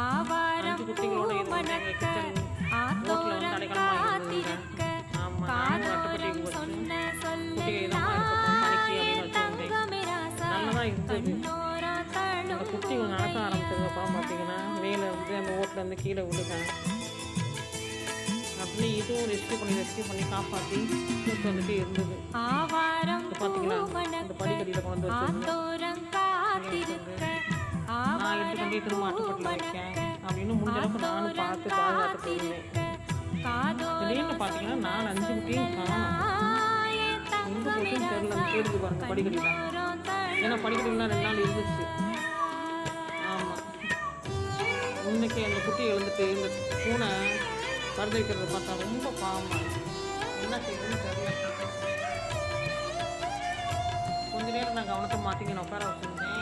ஆவாரம் வந்து மணக்க வந்து ஆத்தோரம் காத்திருக்க காதோரம் சொன்ன வச்சுருந்தேன் நல்லா தான் இருந்தது அந்த குட்டிகள் நடக்க ஆரம்பிச்சதுக்கப்புறம் பார்த்தீங்கன்னா மேலே இருந்து அந்த ஓட்டில் இருந்து கீழே விழுவேன் அப்படி இதுவும் ரெஸ்க்யூ பண்ணி ரெஸ்க்யூ பண்ணி காப்பாற்றி கூட்டு வந்துட்டு இருந்தது. பார்த்தீங்களா இந்த படிக்கடியில் கொண்டு வந்து திரும்ப ஆட்டுப்பட்டில் வைக்கேன் அப்படின்னு முடிஞ்ச அளவுக்கு நானும் பார்த்து பாதுகாத்துட்டு இருந்தேன் திடீர்னு பார்த்தீங்கன்னா நான் அஞ்சு குட்டியும் காணும். எங்கே போச்சுன்னு தெரியல கேடுக்கு பாருங்க படிக்கடியில் ஏன்னா படிக்கடிலாம் ரெண்டு நாள் இருந்துச்சு. ஆமாம் இன்னைக்கு அந்த குட்டி எழுந்துட்டு இந்த பூனை பருது வைக்கிறத பார்த்தா ரொம்ப பாவமாக. என்ன செய்யுதுன்னு தெரியல. கொஞ்ச நேரம் நான் கவனத்தை மாற்றிங்க நான் உட்கார வச்சுருந்தேன்.